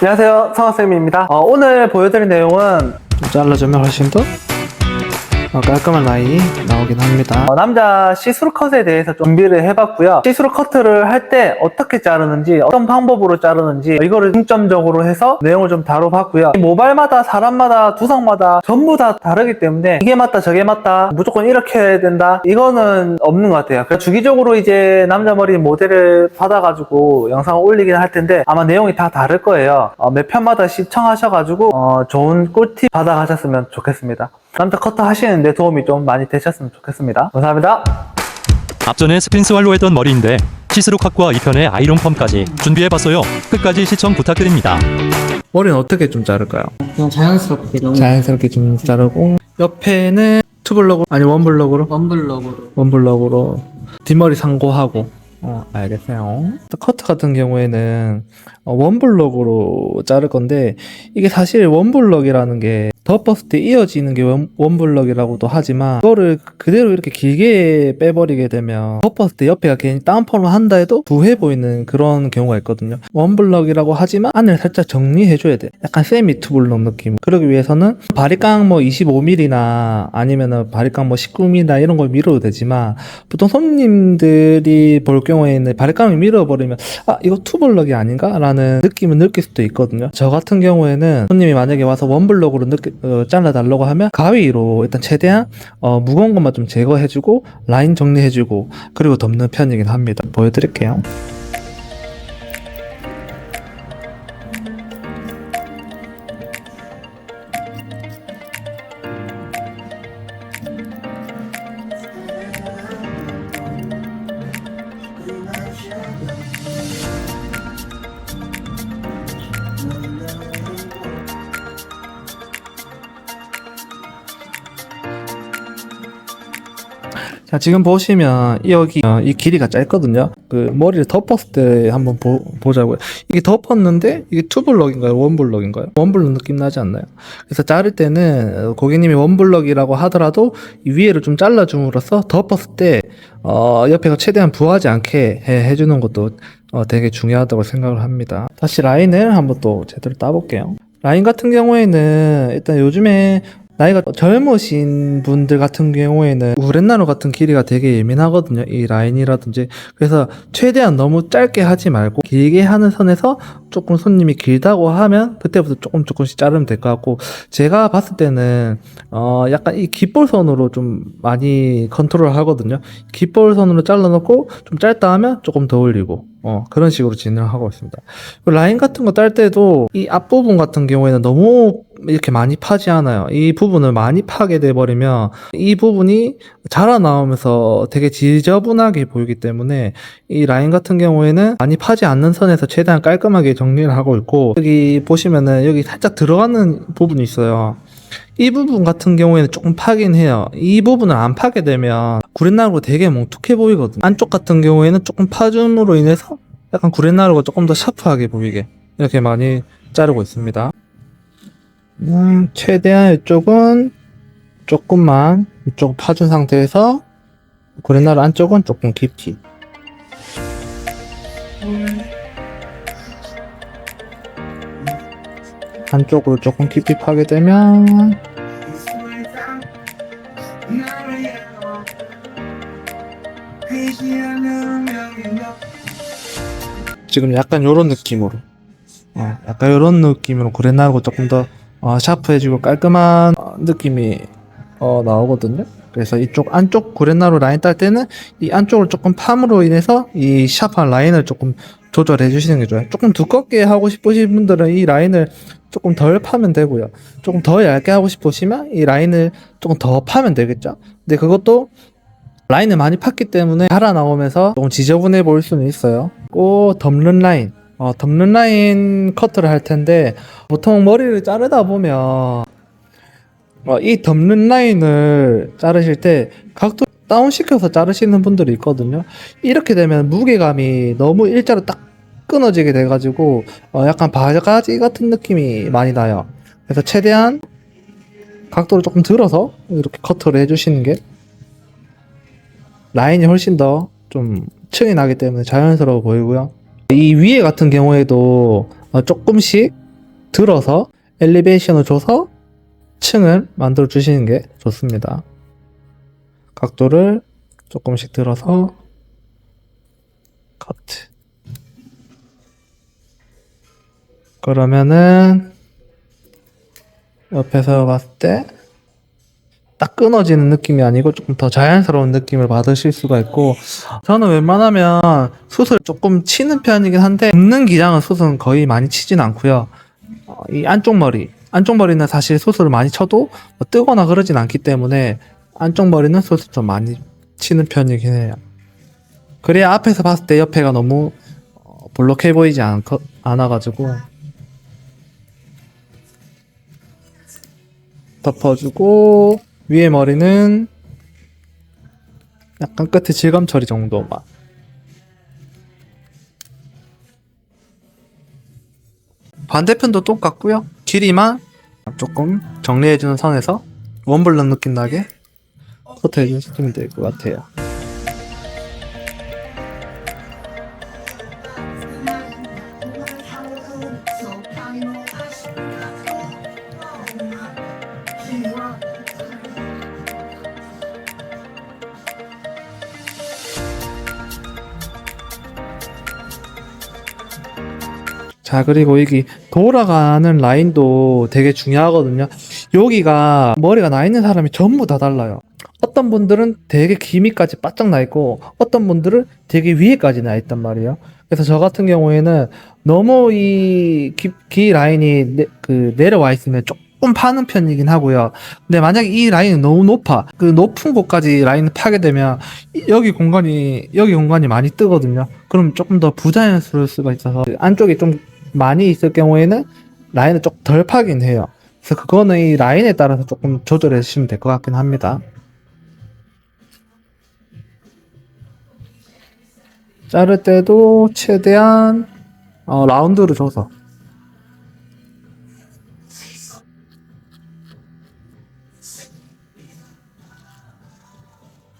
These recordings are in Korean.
안녕하세요. 성학쌤입니다. 어, 오늘 보여드릴 내용은 좀 잘라주면 훨씬 더? 어, 깔끔한 라인이 나오긴 합니다. 어, 남자 시스루 컷에 대해서 좀 준비를 해봤고요. 시스루 커트를 할 때 어떻게 자르는지 어떤 방법으로 자르는지 이거를 중점적으로 해서 내용을 좀 다뤄봤고요. 모발마다 사람마다 두상마다 전부 다 다르기 때문에 이게 맞다 저게 맞다 무조건 이렇게 해야 된다 이거는 없는 것 같아요. 그래서 주기적으로 이제 남자 머리 모델을 받아가지고 영상을 올리긴 할 텐데 아마 내용이 다 다를 거예요. 어, 몇 편마다 시청하셔가지고 어, 좋은 꿀팁 받아가셨으면 좋겠습니다 남자 커터 하시는데 도움이 좀 많이 되셨으면 좋겠습니다 감사합니다 앞전에 스핀스왈로 했던 머리인데 시스루 컷과 2편의 아이론 펌까지 준비해봤어요. 끝까지 시청 부탁드립니다. 머리는 어떻게 좀 자를까요? 그냥 자연스럽게 너무 자연스럽게 좀 자르고 옆에는 투블럭으로 아니 원블럭으로 원블럭으로 원블럭으로 뒷머리 상고하고 어 알겠어요 커트 같은 경우에는 어, 원블럭으로 자를 건데 이게 사실 원블럭이라는 게 덮었을 때 이어지는 게 원, 원블럭이라고도 하지만 그거를 그대로 이렇게 길게 빼버리게 되면 덮었을 때 옆에가 괜히 다운펌을 한다 해도 부해 보이는 그런 경우가 있거든요. 원블럭이라고 하지만 안을 살짝 정리해줘야 돼. 약간 세미 투블럭 느낌. 그러기 위해서는 바리깡 뭐 25mm나 아니면은 바리깡 뭐 19mm나 이런 걸 밀어도 되지만 보통 손님들이 볼 경우에는 바리깡을 밀어버리면 아 이거 투블럭이 아닌가? 라는 느낌을 느낄 수도 있거든요. 저 같은 경우에는 손님이 만약에 와서 원블럭으로 느끼, 어, 잘라달라고 하면 가위로 일단 최대한 어, 무거운 것만 좀 제거해주고 라인 정리해주고 그리고 덮는 편이긴 합니다. 보여드릴게요 자 지금 보시면 여기 어, 이 길이가 짧거든요. 그 머리를 덮었을 때 한번 보, 보자고요. 이게 덮었는데 이게 투블럭인가요? 원블럭인가요? 원블럭 느낌 나지 않나요? 그래서 자를 때는 어, 고객님이 원블럭이라고 하더라도 이 위에를 좀 잘라줌으로써 덮었을 때 어, 옆에가 최대한 부하지 않게 해, 해주는 것도 어, 되게 중요하다고 생각을 합니다. 다시 라인을 한번 또 제대로 따볼게요. 라인 같은 경우에는 일단 요즘에 나이가 젊으신 분들 같은 경우에는 우렛나루 같은 길이가 되게 예민하거든요. 이 라인이라든지. 그래서 최대한 너무 짧게 하지 말고 길게 하는 선에서 조금 손님이 길다고 하면 그때부터 조금 조금씩 자르면 될 것 같고 제가 봤을 때는 어 약간 이 깃볼선으로 좀 많이 컨트롤 하거든요. 깃볼선으로 잘라놓고 좀 짧다 하면 조금 더 올리고 어 그런 식으로 진행하고 있습니다. 라인 같은 거 딸 때도 이 앞부분 같은 경우에는 너무 이렇게 많이 파지 않아요. 이 부분을 많이 파게 돼버리면 이 부분이 자라나오면서 되게 지저분하게 보이기 때문에 이 라인 같은 경우에는 많이 파지 않는 선에서 최대한 깔끔하게 정리를 하고 있고 여기 보시면은 여기 살짝 들어가는 부분이 있어요. 이 부분 같은 경우에는 조금 파긴 해요. 이 부분을 안 파게 되면 구렛나루가 되게 뭉툭해 보이거든요. 안쪽 같은 경우에는 조금 파줌으로 인해서 약간 구렛나루가 조금 더 샤프하게 보이게 이렇게 많이 자르고 있습니다. 음, 최대한 이쪽은 조금만 이쪽 파준 상태에서 구렛나루 안쪽은 조금 깊이 한쪽으로 조금 깊이 파게 되면 지금 약간 요런 느낌으로 어, 약간 요런 느낌으로 구렛나루가 조금 더 어, 샤프해지고 깔끔한 어, 느낌이 어, 나오거든요. 그래서 이쪽 안쪽 구렛나루 라인 딸 때는 이 안쪽을 조금 팜으로 인해서 이 샤프한 라인을 조금 조절해 주시는 게 좋아요. 조금 두껍게 하고 싶으신 분들은 이 라인을 조금 덜 파면 되고요. 조금 더 얇게 하고 싶으시면 이 라인을 조금 더 파면 되겠죠. 근데 그것도 라인을 많이 팠기 때문에 살아 나오면서 조금 지저분해 보일 수는 있어요. 꼭 덮는 라인, 어, 덮는 라인 커트를 할 텐데 보통 머리를 자르다 보면 어, 이 덮는 라인을 자르실 때 각도 다운시켜서 자르시는 분들이 있거든요. 이렇게 되면 무게감이 너무 일자로 딱 끊어지게 돼가지고 어, 약간 바가지 같은 느낌이 많이 나요. 그래서 최대한 각도를 조금 들어서 이렇게 커트를 해주시는 게 라인이 훨씬 더 좀 층이 나기 때문에 자연스러워 보이고요. 이 위에 같은 경우에도 어, 조금씩 들어서 엘리베이션을 줘서 층을 만들어 주시는 게 좋습니다. 각도를 조금씩 들어서 커트. 그러면은 옆에서 봤을 때 딱 끊어지는 느낌이 아니고 조금 더 자연스러운 느낌을 받으실 수가 있고 저는 웬만하면 숯을 조금 치는 편이긴 한데 굽는 기장은 숯은 거의 많이 치진 않고요. 어, 이 안쪽 머리 안쪽 머리는 사실 숯을 많이 쳐도 뭐 뜨거나 그러진 않기 때문에 안쪽 머리는 숯을 좀 많이 치는 편이긴 해요. 그래야 앞에서 봤을 때 옆에가 너무 어, 볼록해 보이지 않, 않아가지고 덮어주고 위에 머리는 약간 끝에 질감 처리 정도만 반대편도 똑같고요. 길이만 조금 정리해주는 선에서 원블럭 느낌 나게 커트해주시면 될것 같아요 자 그리고 여기 돌아가는 라인도 되게 중요하거든요. 여기가 머리가 나 있는 사람이 전부 다 달라요. 어떤 분들은 되게 기미까지 바짝 나 있고 어떤 분들은 되게 위에까지 나 있단 말이에요. 그래서 저 같은 경우에는 너무 이기 라인이 내, 그 내려와 있으면 조금 파는 편이긴 하고요. 근데 만약에 이 라인이 너무 높아 그 높은 곳까지 라인을 파게 되면 이- 여기 공간이 여기 공간이 많이 뜨거든요. 그럼 조금 더 부자연스러울 수가 있어서 안쪽이 좀 많이 있을 경우에는 라인을 조금 덜 파긴 해요. 그래서 그거는 이 라인에 따라서 조금 조절해 주시면 될 것 같긴 합니다. 자를 때도 최대한 어, 라운드를 줘서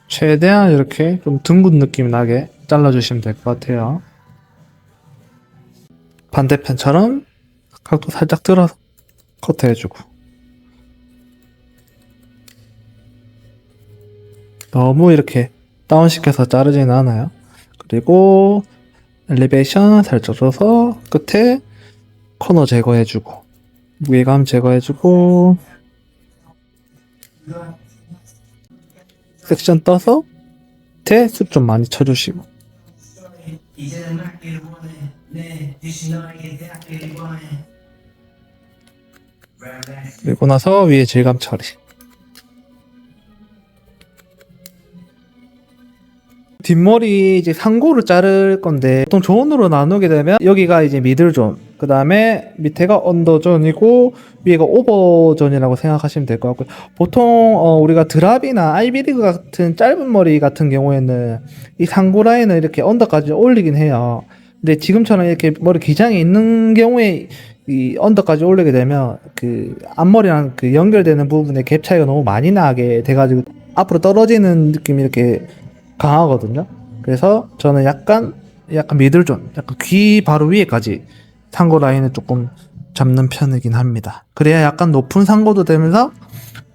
최대한 이렇게 좀 둥근 느낌 나게 잘라주시면 될 것 같아요. 반대편처럼 각도 살짝 들어서 커트 해주고. 너무 이렇게 다운시켜서 자르지는 않아요. 그리고 엘리베이션 살짝 줘서 끝에 코너 제거해주고 무게감 제거해주고. 섹션 떠서 밑에 숱좀 많이 쳐주시고 원해 그리고 나서 위에 질감 처리. 뒷머리 이제 상고를 자를 건데 보통 존으로 나누게 되면 여기가 이제 미들존 그 다음에 밑에가 언더존이고 위에가 오버존이라고 생각하시면 될 것 같고요. 보통 어, 우리가 드랍이나 아이비리그 같은 짧은 머리 같은 경우에는 이 상고 라인을 이렇게 언더까지 올리긴 해요 근데 지금처럼 이렇게 머리 기장이 있는 경우에 이 언더까지 올리게 되면 그 앞머리랑 그 연결되는 부분에 갭 차이가 너무 많이 나게 돼가지고 앞으로 떨어지는 느낌이 이렇게 강하거든요. 그래서 저는 약간 약간 미들존, 약간 귀 바로 위에까지 상고 라인을 조금 잡는 편이긴 합니다. 그래야 약간 높은 상고도 되면서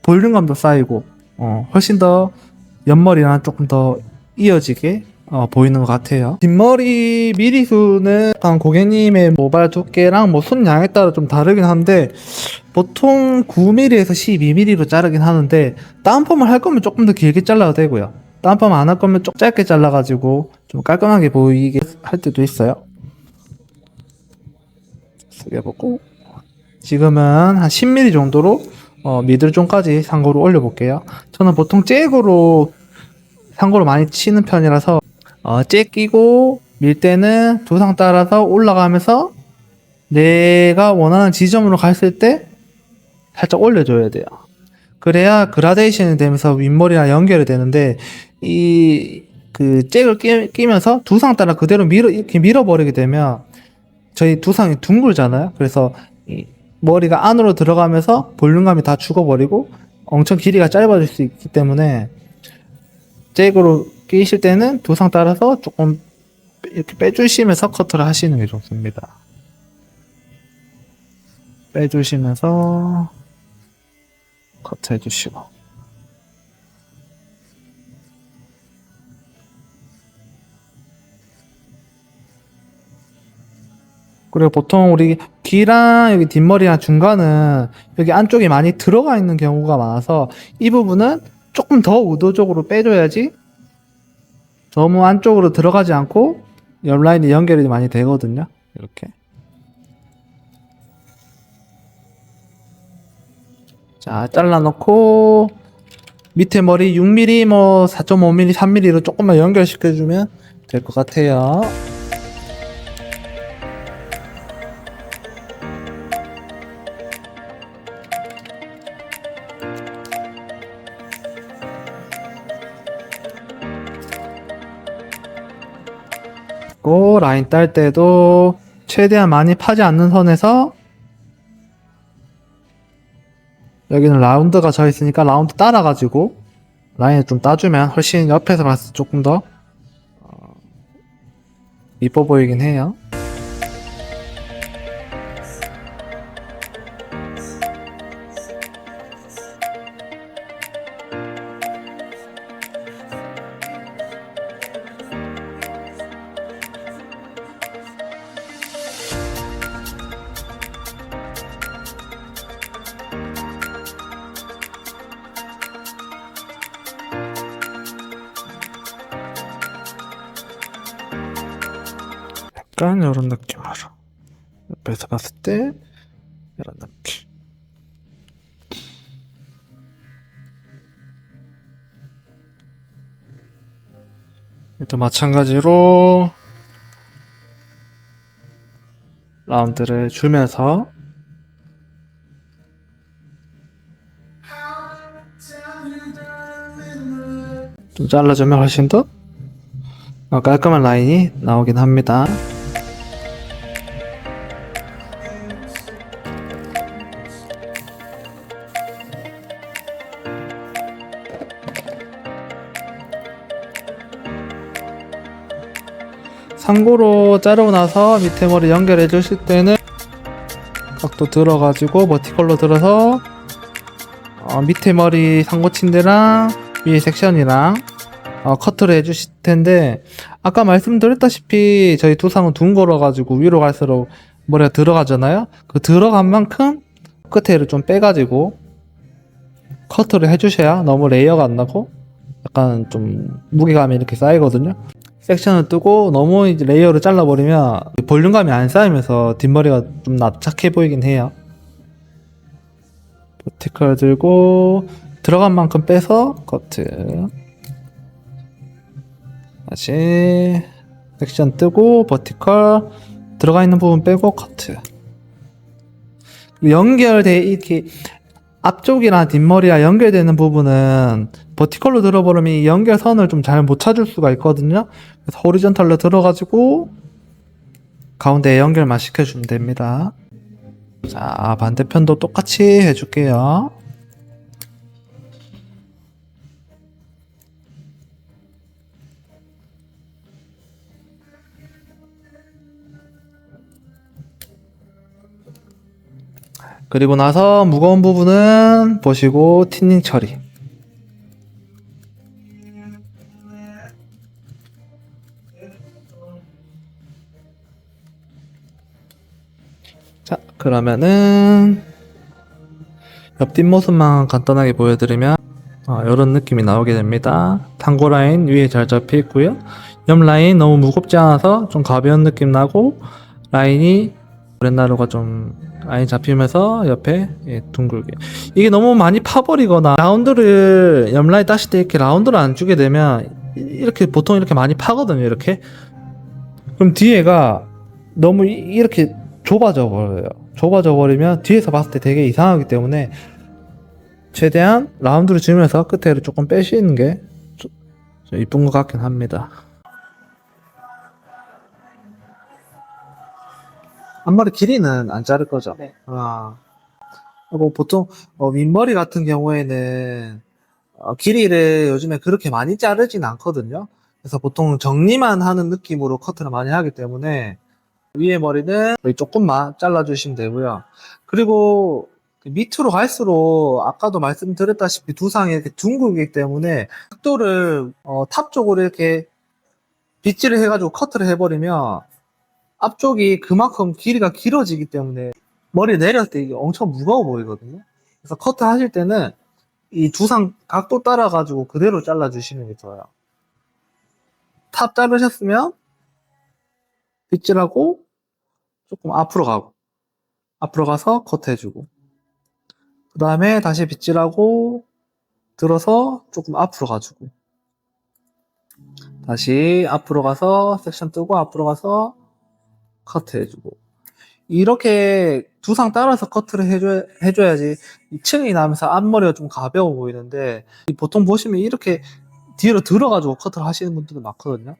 볼륨감도 쌓이고 어, 훨씬 더 옆머리랑 조금 더 이어지게 어, 보이는 것 같아요. 뒷머리 미리수는 약간 고객님의 모발 두께랑 뭐 손 양에 따라 좀 다르긴 한데 보통 9mm에서 12mm로 자르긴 하는데 다운펌을 할 거면 조금 더 길게 잘라도 되고요. 다운펌 안 할 거면 좀 짧게 잘라가지고 좀 깔끔하게 보이게 할 때도 있어요. 쓰게 보고 지금은 한 10mm 정도로 어, 미들존까지 상고로 올려볼게요. 저는 보통 잭으로 상고를 많이 치는 편이라서 어, 잭 끼고 밀 때는 두상 따라서 올라가면서 내가 원하는 지점으로 갔을 때 살짝 올려줘야 돼요. 그래야 그라데이션이 되면서 윗머리랑 연결이 되는데 이 그 잭을 끼, 끼면서 두상 따라 그대로 밀어 이렇게 밀어버리게 되면 저희 두상이 둥글잖아요. 그래서 이 머리가 안으로 들어가면서 볼륨감이 다 죽어버리고 엄청 길이가 짧아질 수 있기 때문에 잭으로 끼실 때는 두상 따라서 조금 이렇게 빼주시면서 커트를 하시는 게 좋습니다. 빼주시면서 커트 해주시고. 그리고 보통 우리 귀랑 여기 뒷머리랑 중간은 여기 안쪽이 많이 들어가 있는 경우가 많아서 이 부분은 조금 더 의도적으로 빼줘야지 너무 안쪽으로 들어가지 않고 옆 라인이 연결이 많이 되거든요. 이렇게. 자, 잘라놓고 밑에 머리 6mm, 뭐 4.5mm, 3mm로 조금만 연결시켜주면 될 것 같아요. 그리고 라인 딸 때도 최대한 많이 파지 않는 선에서 여기는 라운드가 져 있으니까 라운드 따라가지고 라인을 좀 따주면 훨씬 옆에서 봤을 때 조금 더 어, 이뻐 보이긴 해요. 약간 이런 느낌으로 옆에서 봤을 때 이런 느낌. 일단 마찬가지로 라운드를 주면서 좀 잘라주면 훨씬 더 어, 깔끔한 라인이 나오긴 합니다. 상고로 자르고 나서 밑에 머리 연결해 주실 때는 각도 들어가지고 버티컬로 들어서 어, 밑에 머리 상고 침대랑 위에 섹션이랑 어, 커트를 해주실 텐데 아까 말씀드렸다시피 저희 두상은 둥 걸어가지고 위로 갈수록 머리가 들어가잖아요? 그 들어간 만큼 끝에를 좀 빼가지고 커트를 해주셔야 너무 레이어가 안 나고 약간 좀 무게감이 이렇게 쌓이거든요 섹션을 뜨고 너무 이제 레이어를 잘라버리면 볼륨감이 안 쌓이면서 뒷머리가 좀 납작해 보이긴 해요. 버티컬 들고 들어간 만큼 빼서 커트. 다시 섹션 뜨고 버티컬 들어가 있는 부분 빼고 커트. 연결돼 이렇게 앞쪽이랑 뒷머리와 연결되는 부분은 버티컬로 들어버리면 이 연결선을 좀 잘 못 찾을 수가 있거든요. 그래서 호리전탈로 들어가지고 가운데 연결만 시켜주면 됩니다. 자, 반대편도 똑같이 해줄게요. 그리고 나서 무거운 부분은 보시고 틴닝 처리. 자, 그러면은 옆 뒷모습만 간단하게 보여드리면 어, 이런 느낌이 나오게 됩니다. tango 라인 위에 잘 잡혀 있고요. 옆 라인 너무 무겁지 않아서 좀 가벼운 느낌 나고 라인이 브랜나루가 좀 라인 잡히면서 옆에 예, 둥글게 이게 너무 많이 파버리거나 라운드를 옆 라인 따실 때 이렇게 라운드를 안 주게 되면 이- 이렇게 보통 이렇게 많이 파거든요 이렇게 그럼 뒤에가 너무 이- 이렇게 좁아져 버려요. 좁아져 버리면 뒤에서 봤을 때 되게 이상하기 때문에 최대한 라운드를 주면서 끝에를 조금 빼시는 게 이쁜 것 같긴 합니다. 앞머리 길이는 안 자를 거죠? 네. 아. 뭐 보통 어, 윗머리 같은 경우에는 어, 길이를 요즘에 그렇게 많이 자르진 않거든요. 그래서 보통 정리만 하는 느낌으로 커트를 많이 하기 때문에 위에 머리는 조금만 잘라주시면 되고요. 그리고 그 밑으로 갈수록 아까도 말씀드렸다시피 두상이 이렇게 둥글기 때문에 각도를 어, 탑 쪽으로 이렇게 빗질을 해가지고 커트를 해버리면 앞쪽이 그만큼 길이가 길어지기 때문에 머리 내렸을 때 이게 엄청 무거워 보이거든요. 그래서 커트 하실 때는 이 두상 각도 따라가지고 그대로 잘라주시는 게 좋아요. 탑 자르셨으면 빗질하고 조금 앞으로 가고 앞으로 가서 커트해주고 그 다음에 다시 빗질하고 들어서 조금 앞으로 가주고 다시 앞으로 가서 섹션 뜨고 앞으로 가서 커트 해주고. 이렇게 두 상 따라서 커트를 해줘, 해줘야지 이 층이 나면서 앞머리가 좀 가벼워 보이는데 보통 보시면 이렇게 뒤로 들어가지고 커트를 하시는 분들도 많거든요.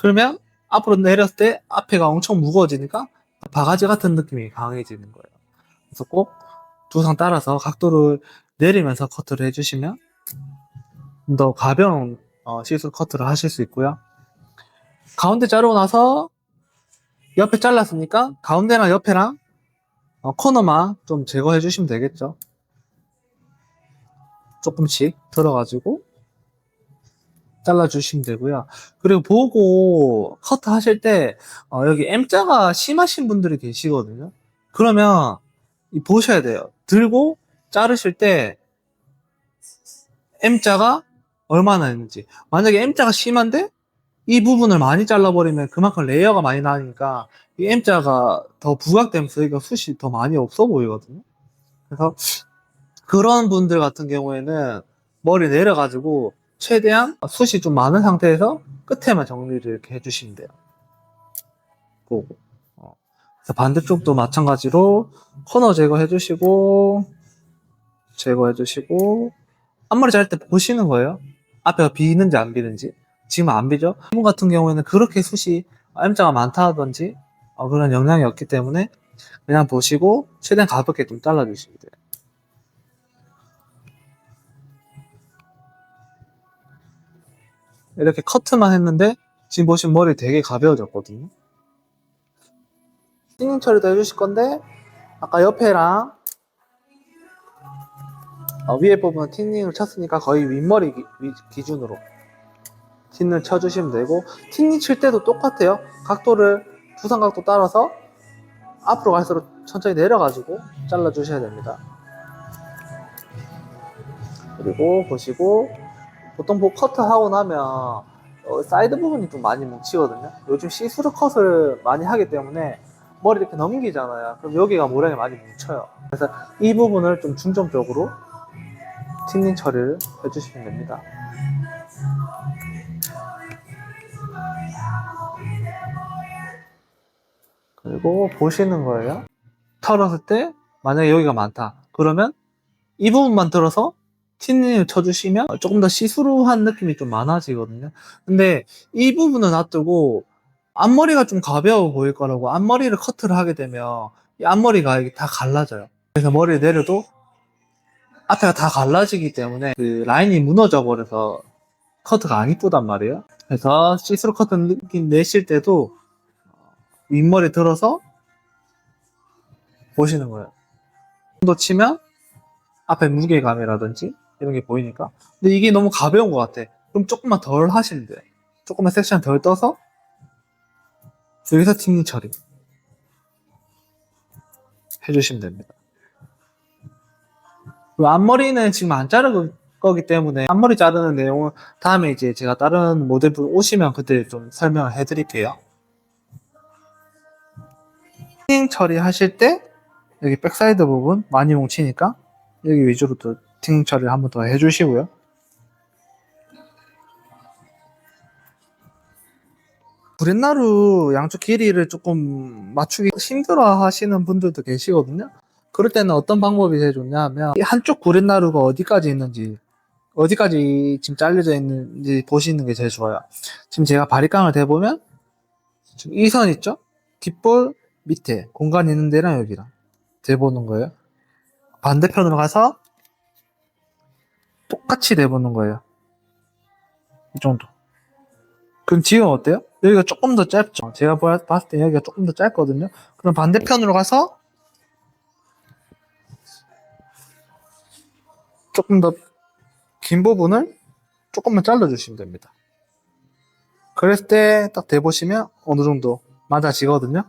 그러면 앞으로 내렸을 때 앞에가 엄청 무거워지니까 바가지 같은 느낌이 강해지는 거예요. 그래서 꼭 두 상 따라서 각도를 내리면서 커트를 해주시면 좀더 가벼운 어, 시술 커트를 하실 수 있고요. 가운데 자르고 나서 옆에 잘랐으니까 가운데랑 옆에랑 어, 코너만 좀 제거해 주시면 되겠죠. 조금씩 들어가지고 잘라주시면 되고요. 그리고 보고 커트 하실 때 어, 여기 M자가 심하신 분들이 계시거든요. 그러면 이 보셔야 돼요. 들고 자르실 때 M자가 얼마나 있는지. 만약에 M자가 심한데 이 부분을 많이 잘라버리면 그만큼 레이어가 많이 나니까 이 M자가 더 부각되면서 여기가 숱이 더 많이 없어 보이거든요. 그래서 그런 분들 같은 경우에는 머리 내려가지고 최대한 숱이 좀 많은 상태에서 끝에만 정리를 이렇게 해주시면 돼요. 어. 그래서 반대쪽도 마찬가지로 코너 제거해주시고 제거해주시고 앞머리 자를 때 보시는 거예요. 앞에가 비는지 안 비는지. 지금 안 비죠? 이분 같은 경우에는 그렇게 숱이 M자가 많다든지 어, 그런 영향이 없기 때문에 그냥 보시고 최대한 가볍게 좀 잘라주시면 돼요. 이렇게 커트만 했는데 지금 보시면 머리 되게 가벼워졌거든요. 띵 처리도 해주실 건데 아까 옆에랑 어, 위에 부분 틴닝을 쳤으니까 거의 윗머리 기, 위- 기준으로 틴을 쳐주시면 되고 틴닝 칠 때도 똑같아요. 각도를 두상 각도 따라서 앞으로 갈수록 천천히 내려가지고 잘라 주셔야 됩니다. 그리고 보시고 보통 뭐 커트 하고 나면 어, 사이드 부분이 좀 많이 뭉치거든요. 요즘 시스루 컷을 많이 하기 때문에 머리 이렇게 넘기잖아요. 그럼 여기가 모양이 많이 뭉쳐요. 그래서 이 부분을 좀 중점적으로 틴닝 처리를 해주시면 됩니다. 그리고 보시는 거예요. 털었을 때 만약에 여기가 많다. 그러면 이 부분만 들어서 틴닝을 쳐주시면 조금 더 시스루한 느낌이 좀 많아지거든요. 근데 이 부분은 놔두고 앞머리가 좀 가벼워 보일 거라고 앞머리를 커트를 하게 되면 이 앞머리가 다 갈라져요. 그래서 머리를 내려도 앞에가 다 갈라지기 때문에 그 라인이 무너져 버려서 커트가 안 이쁘단 말이에요. 그래서 시스루 커트 느낌 내실 때도 윗머리 들어서 보시는 거예요. 더 치면 앞에 무게감이라든지 이런 게 보이니까. 근데 이게 너무 가벼운 것 같아. 그럼 조금만 덜 하시면 돼. 조금만 섹션 덜 떠서 여기서 팅닝 처리 해주시면 됩니다. 그 앞머리는 지금 안 자를 거기 때문에 앞머리 자르는 내용은 다음에 이제 제가 다른 모델분 오시면 그때 좀 설명을 해드릴게요. 팅 처리하실 때 여기 백사이드 부분 많이 뭉치니까 여기 위주로 또팅 처리를 한 번 더 해주시고요. 구렛나루 양쪽 길이를 조금 맞추기 힘들어 하시는 분들도 계시거든요. 그럴 때는 어떤 방법이 제일 좋냐면 이 한쪽 구렛나루가 어디까지 있는지 어디까지 지금 잘려져 있는지 보시는 게 제일 좋아요. 지금 제가 바리깡을 대보면 지금 이 선 있죠? 뒷볼 밑에 공간 있는 데랑 여기랑 대보는 거예요. 반대편으로 가서 똑같이 대보는 거예요. 이 정도. 그럼 지금 어때요? 여기가 조금 더 짧죠? 제가 보- 봤을 때 여기가 조금 더 짧거든요? 그럼 반대편으로 가서 조금 더 긴 부분을 조금만 잘라주시면 됩니다. 그랬을 때 딱 대보시면 어느 정도 맞아지거든요?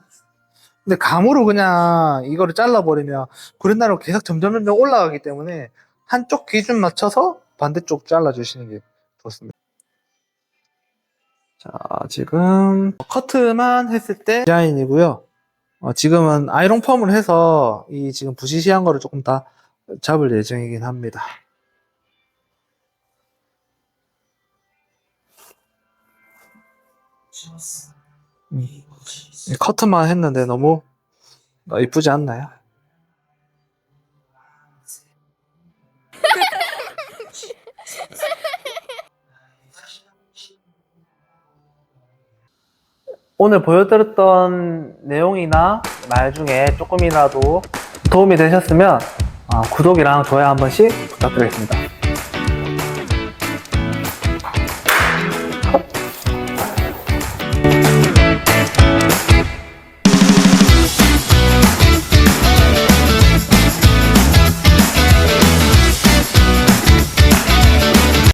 근데 감으로 그냥 이거를 잘라버리면 구렛나루가 계속 점점 점점 올라가기 때문에 한쪽 기준 맞춰서 반대쪽 잘라주시는 게 좋습니다. 자, 지금 커트만 했을 때 디자인이고요. 어, 지금은 아이롱 펌을 해서 이 지금 부시시한 거를 조금 다 잡을 예정이긴 합니다. 음. 이 커트만 했는데 너무 어, 이쁘지 않나요? 오늘 보여드렸던 내용이나 말 중에 조금이라도 도움이 되셨으면 어, 구독이랑 좋아요 한 번씩 부탁드리겠습니다.